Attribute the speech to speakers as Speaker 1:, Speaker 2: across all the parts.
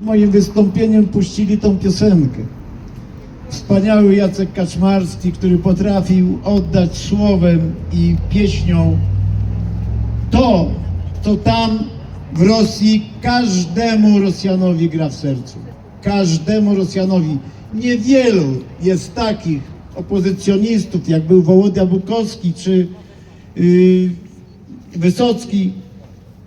Speaker 1: moim wystąpieniem puścili tą piosenkę. Wspaniały Jacek Kaczmarski, który potrafił oddać słowem i pieśnią to, co tam w Rosji każdemu Rosjanowi gra w sercu. Każdemu Rosjanowi. Niewielu jest takich opozycjonistów, jak był Wołodia Bukowski czy yy, Wysocki,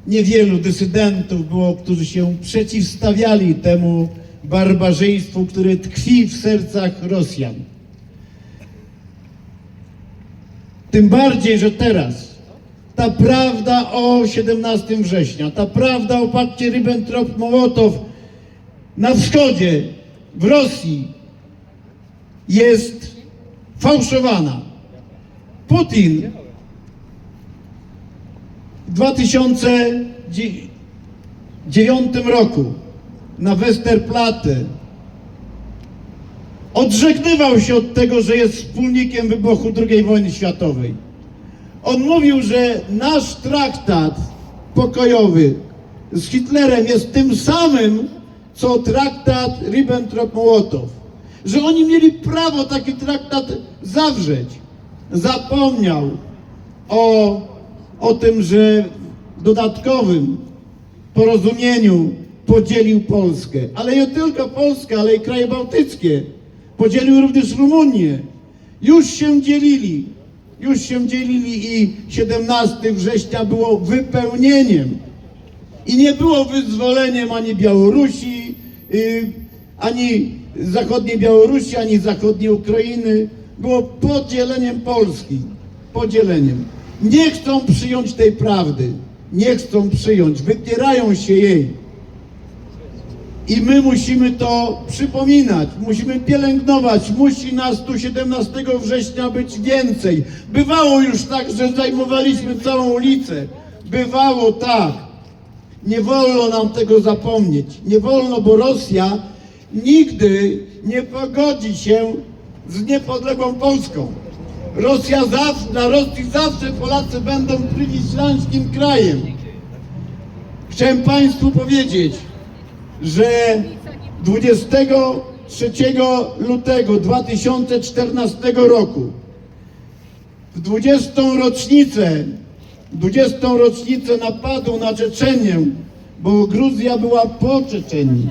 Speaker 1: niewielu dysydentów było, którzy się przeciwstawiali temu barbarzyństwu, które tkwi w sercach Rosjan. Tym bardziej, że teraz ta prawda o 17 września, ta prawda o pakcie Ribbentrop-Mołotow na wschodzie, w Rosji jest fałszowana. Putin 2009 roku na Westerplatte odżegnywał się od tego, że jest wspólnikiem wybuchu II wojny światowej. On mówił, że nasz traktat pokojowy z Hitlerem jest tym samym, co traktat Ribbentrop-Mołotow. Że oni mieli prawo taki traktat zawrzeć. Zapomniał o, o tym, że w dodatkowym porozumieniu podzielił Polskę. Ale nie tylko Polskę, ale i kraje bałtyckie. Podzielił również Rumunię. Już się dzielili. Już się dzielili i 17 września było wypełnieniem. I nie było wyzwoleniem ani Białorusi, y, ani zachodniej Białorusi, ani zachodniej Ukrainy. Było podzieleniem Polski. Podzieleniem. Nie chcą przyjąć tej prawdy. Nie chcą przyjąć. Wypierają się jej. I my musimy to przypominać, musimy pielęgnować, musi nas tu 17 września być więcej. Bywało już tak, że zajmowaliśmy całą ulicę. Bywało tak. Nie wolno nam tego zapomnieć. Nie wolno, bo Rosja nigdy nie pogodzi się z niepodległą Polską. Rosja zawsze, dla Rosji zawsze Polacy będą prywislańskim krajem. Chciałem Państwu powiedzieć, że 23 lutego 2014 roku w 20. rocznicę 20. rocznicę napadu na Czeczenię, bo Gruzja była po Czeczenii.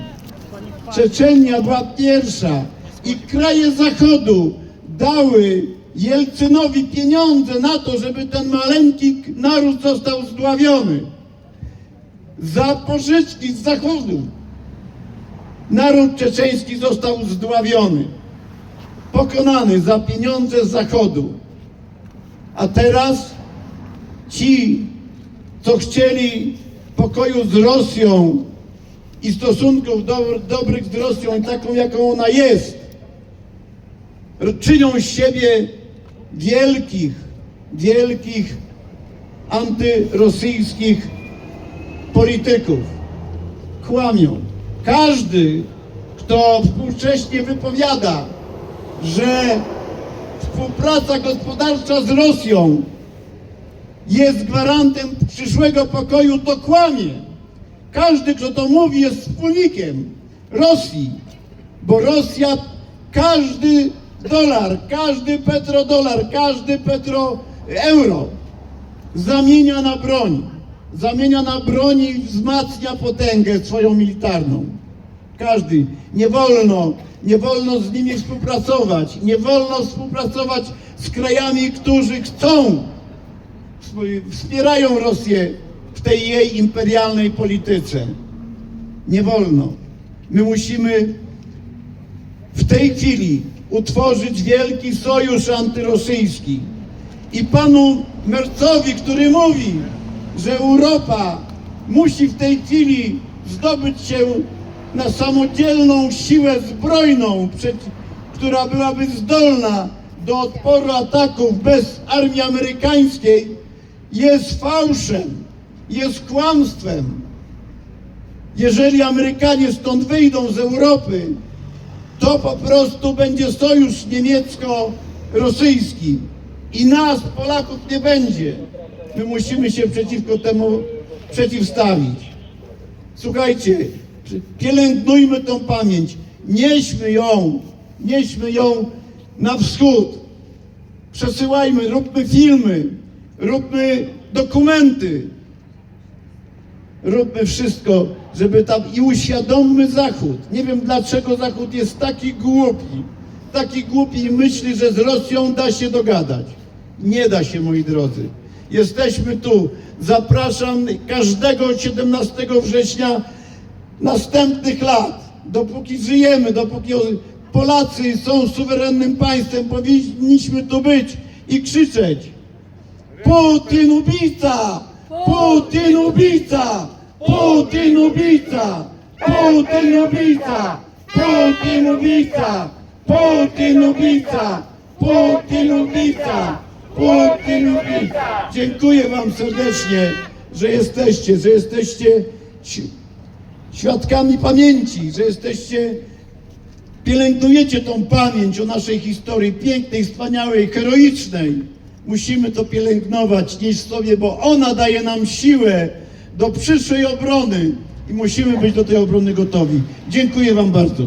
Speaker 1: Czeczenia była pierwsza i kraje Zachodu dały Jelcynowi pieniądze na to, żeby ten maleńki naród został zdławiony. Za pożyczki z Zachodu naród czeczeński został zdławiony, pokonany za pieniądze z Zachodu. A teraz ci, co chcieli pokoju z Rosją i stosunków do, dobrych z Rosją, taką jaką ona jest, czynią z siebie wielkich, wielkich antyrosyjskich polityków. Kłamią. Każdy, kto współcześnie wypowiada, że współpraca gospodarcza z Rosją jest gwarantem przyszłego pokoju, to kłamie. Każdy, kto to mówi, jest wspólnikiem Rosji, bo Rosja każdy dolar, każdy petrodolar, każdy petro euro zamienia na broń. Zamienia na broń i wzmacnia potęgę swoją militarną. Każdy. Nie wolno, nie wolno z nimi współpracować. Nie wolno współpracować z krajami, którzy chcą, wspierają Rosję w tej jej imperialnej polityce. Nie wolno. My musimy w tej chwili utworzyć wielki sojusz antyrosyjski. I panu Mercowi, który mówi, że Europa musi w tej chwili zdobyć się na samodzielną siłę zbrojną, która byłaby zdolna do odporu ataków bez armii amerykańskiej, jest fałszem, jest kłamstwem. Jeżeli Amerykanie stąd wyjdą z Europy, to po prostu będzie sojusz niemiecko-rosyjski i nas, Polaków, nie będzie. My musimy się przeciwko temu przeciwstawić. Słuchajcie, Pielęgnujmy tą pamięć. Nieśmy ją, nieśmy ją na wschód. Przesyłajmy, róbmy filmy, róbmy dokumenty. Róbmy wszystko, żeby tam i uświadommy Zachód. Nie wiem dlaczego Zachód jest taki głupi, taki głupi i myśli, że z Rosją da się dogadać. Nie da się, moi drodzy. Jesteśmy tu. Zapraszam każdego 17 września następnych lat. Dopóki żyjemy, dopóki Polacy są suwerennym państwem, powinniśmy tu być i krzyczeć. Putin ubica! Putin ubica! Putin ubica! Putin ubica! Putin ubica! Putin ubica! Putin ubica! Putin ubica! Dziękuję wam serdecznie, że jesteście, że jesteście świadkami pamięci, że jesteście pielęgnujecie tą pamięć o naszej historii, pięknej, wspaniałej, heroicznej. Musimy to pielęgnować, nieść sobie, bo ona daje nam siłę do przyszłej obrony i musimy być do tej obrony gotowi. Dziękuję Wam bardzo.